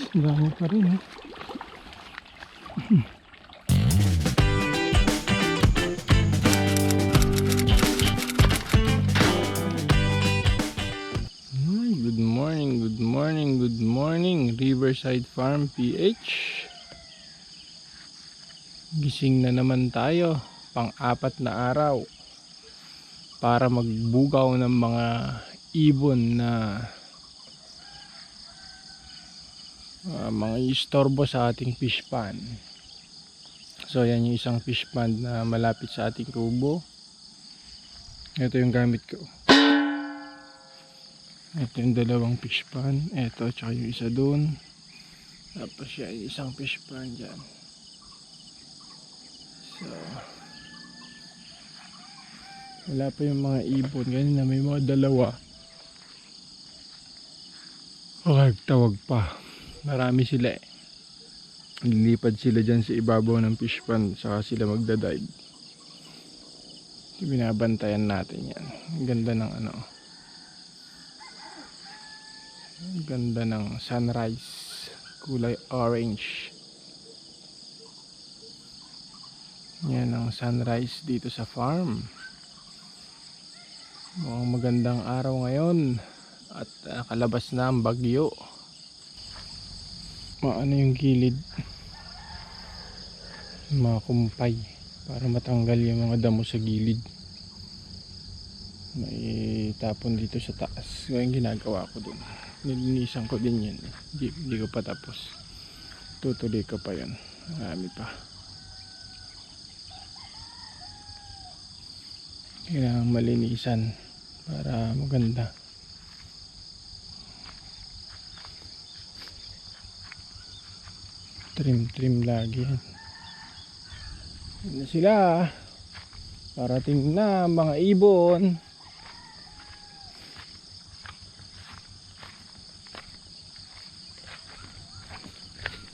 guys, dami pa rin eh. Good morning, good morning, good morning Riverside Farm PH Gising na naman tayo pang-apat na araw para magbugaw ng mga ibon na ah, mga istorbo sa ating fish pond. So yan yung isang fish pond na malapit sa ating kubo. Ito yung gamit ko. Ito yung dalawang fish pond. Ito tsaka yung isa doon. Tapos yan yung isang fish pond dyan. So wala pa yung mga ibon. Ganyan na may mga dalawa. Okay, tawag pa. Marami sila eh. Lilipad sila dyan sa ibabaw ng fish pond. Saka sila magdadive. Binabantayan natin yan. Ganda ng ano. Ganda ng sunrise. Kulay orange. Yan ang sunrise dito sa farm. Mukhang magandang araw ngayon at nakalabas na ang bagyo. Maano yung gilid. Mga kumpay para matanggal yung mga damo sa gilid. May tapon dito sa taas. Ngayon ginagawa ko dun. Nilinisan ko din yan. Hindi, hindi ko pa tapos. Tutuloy ko pa yan. Marami pa. kailangan malinisan para maganda trim trim lagi yan na sila parating na mga ibon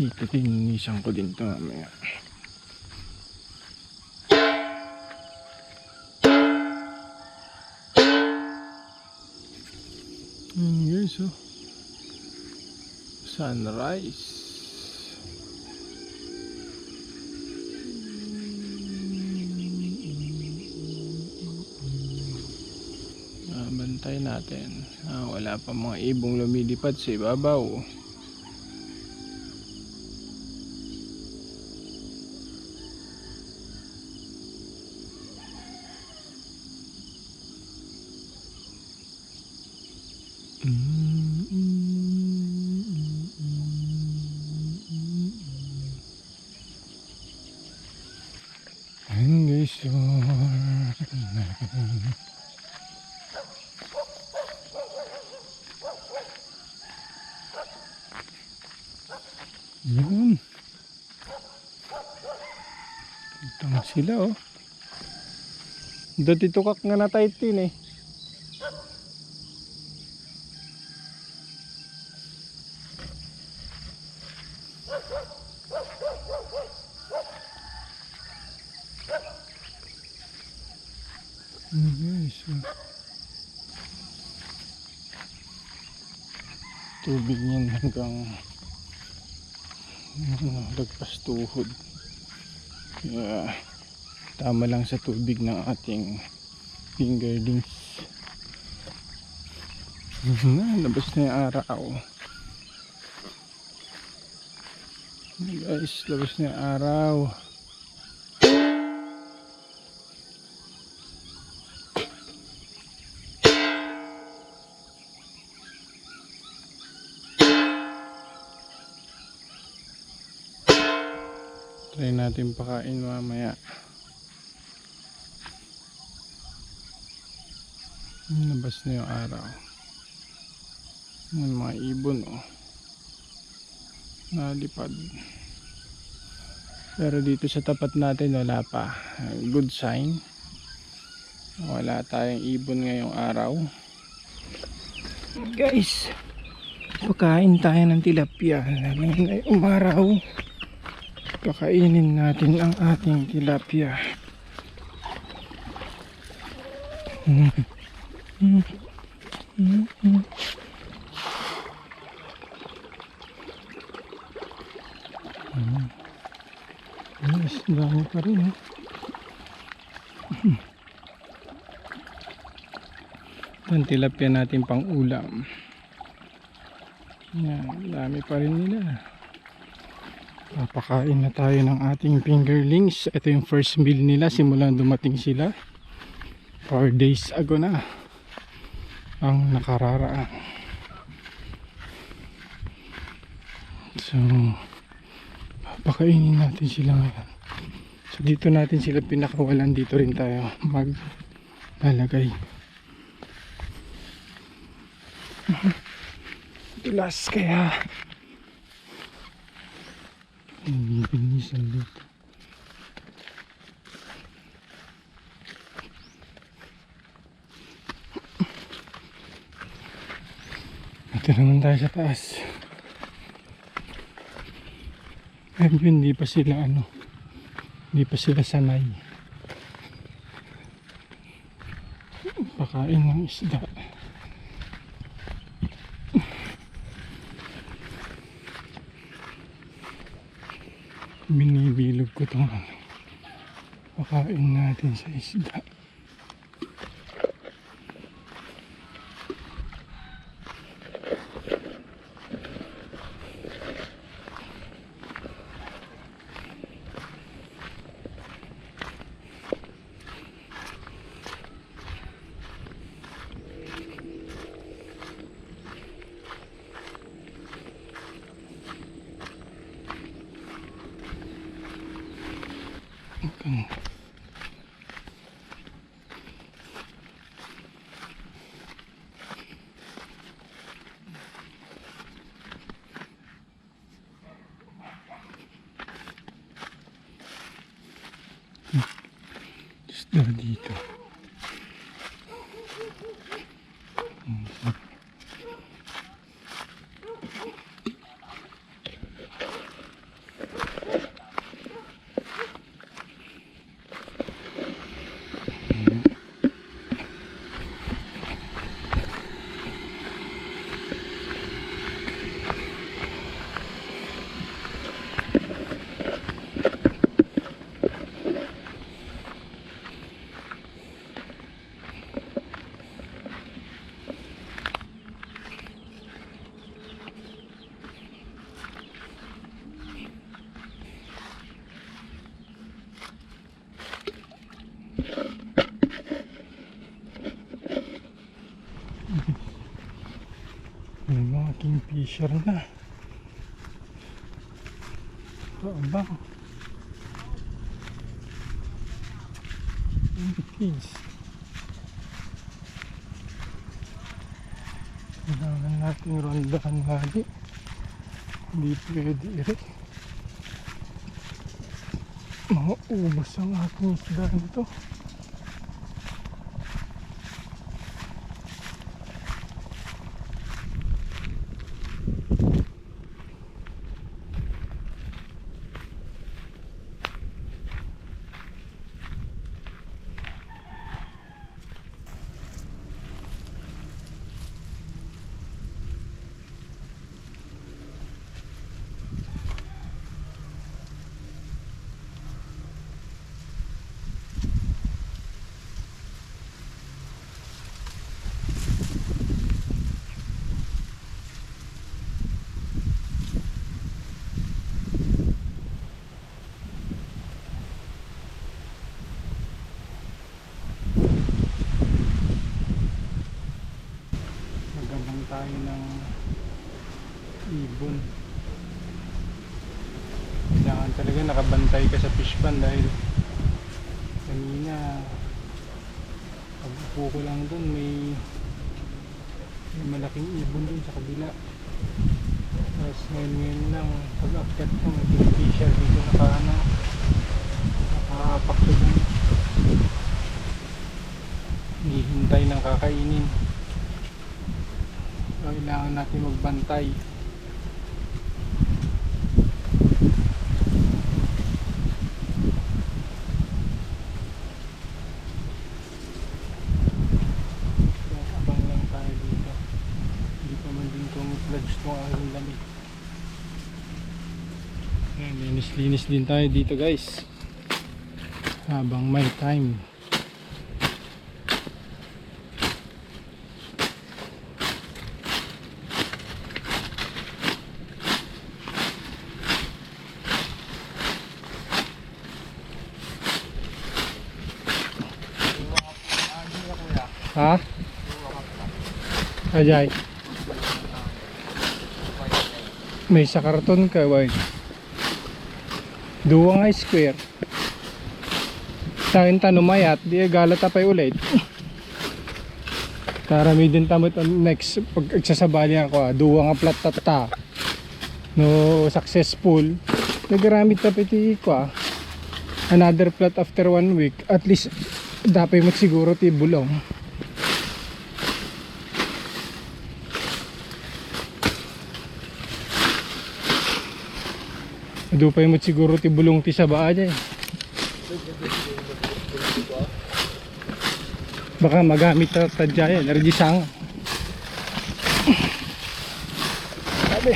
dito tininisan ko din to mamaya Ayan guys oh. Sunrise. Bantay natin. Ah, wala pa mga ibong lumilipad sa ibabaw. And guys, Yun. Ito na sila oh. Dati tukak nga na tayo tin eh. Guys. oh. Tubig niyan hanggang lagpas tuhod. Kaya tama lang sa tubig ng ating fingerlings. Labas na yung araw. Guys, labas na yung araw. Try natin pakain mamaya. Nabas na yung araw. Yung mga ibon oh. Nalipad. Pero dito sa tapat natin wala pa. Good sign. Wala tayong ibon ngayong araw. Guys, pakain tayo ng tilapia. Ngayon ay umaraw. Pakainin natin ang ating tilapia. Hmm. Yes, dami pa rin eh. Ito ang tilapia natin pang ulam. Yan, dami pa rin nila. Papakain na tayo ng ating fingerlings. Ito yung first meal nila simula dumating sila. 4 days ago na ang nakararaan. So, papakainin natin sila ngayon. So, dito natin sila pinakawalan. Dito rin tayo maglalagay. Tulas kaya. Binisan dito. Ito naman tayo sa taas. Medyo hindi pa sila ano. Hindi pa sila sanay. Pakain ng isda. Binibilog ko itong ano. Pakain natin sa isda. Isda dito. May mga kingfisher na. Paabang. Kids. Kailangan natin rondahan lagi. Hindi pwede ere. Mga ubos ang ating isda nito. Magandang tayo ng ibon. Kailangan talaga nakabantay ka sa fish pan dahil kanina pag ko lang dun may may malaking ibon dun sa kabila. Tapos ngayon ngayon lang pag akyat ko may kingfisher dito naka ano nakapakto dun. Hihintay ng kakainin. So, kailangan natin magbantay. Kaya abang lang tayo dito. Hindi pa man din kung flags itong aking lamig. Ayan, Linis-linis din tayo dito guys. Habang may time. Ha? Ajay. May sa karton ka, boy. Duwa nga square. Sa akin tanumayat, di galata pa ulit. Tara may din tamot next pag agsasabali ako ah, duwa nga plat tata. No successful. Nagaramit ta piti ko ah. Another plat after one week. At least dapat mo siguro ti bulong. Dupay mo siguro ti ti sa baa dyan. Baka magamit ta tadya yan. Rejisang. Sabi.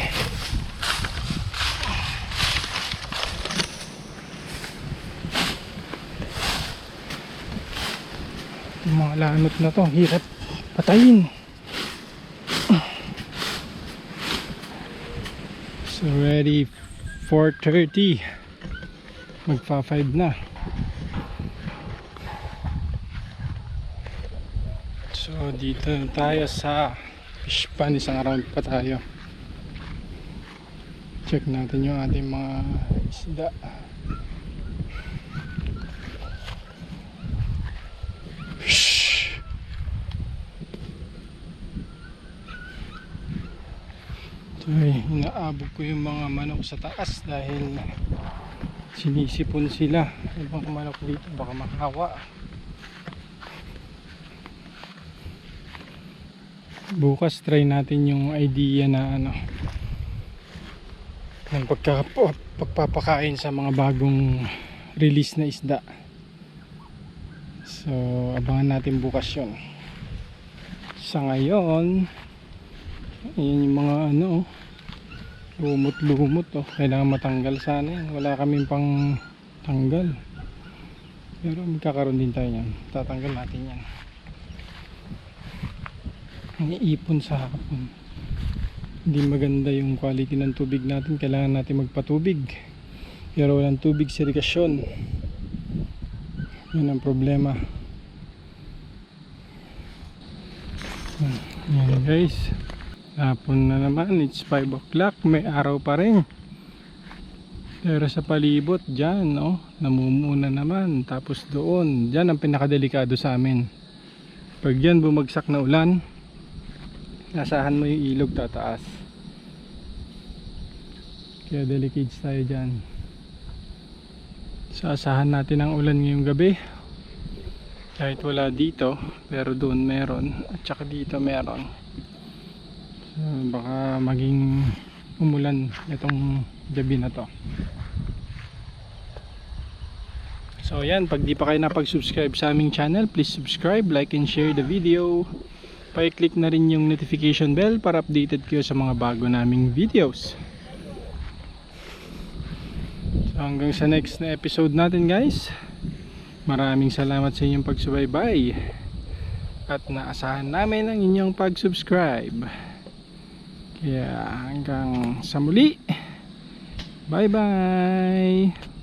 Yung mga na to, hirap patayin. So ready 4.30 Magpa 5 na. So dito na tayo sa fish pan Isang round pa tayo. Check natin yung ating mga isda Shhh. So, ay, inaabog ko yung mga manok sa taas dahil sinisipon sila. Ibang manok dito baka makawa. Bukas try natin yung idea na ano ng pagka, pagpapakain sa mga bagong release na isda. So, abangan natin bukas yun. Sa ngayon, Ayan yung mga ano oh. Lumot-lumot oh. Kailangan matanggal sana yan. Wala kaming pang tanggal. Pero magkakaroon din tayo yan. Tatanggal natin yan. Ang iipon sa hapon. Hindi maganda yung quality ng tubig natin. Kailangan natin magpatubig. Pero walang tubig sirikasyon. Yun ang problema. Yan guys. Hapon na naman, it's 5 o'clock, may araw pa rin. Pero sa palibot, dyan, no, namumuna naman. Tapos doon, dyan ang pinakadelikado sa amin. Pag yan bumagsak na ulan, nasahan mo yung ilog tataas. Kaya delicate tayo dyan. Saasahan natin ang ulan ngayong gabi. Kahit wala dito, pero doon meron. At saka dito meron. So, baka maging umulan itong gabi na to. So yan pag di pa kayo napag-subscribe sa aming channel please subscribe, like and share the video. Pa-click na rin yung notification bell para updated kayo sa mga bago naming videos. So hanggang sa next na episode natin guys. Maraming salamat sa inyong pagsubaybay at naasahan namin ang inyong pag-subscribe kaya hanggang sa muli. Bye bye.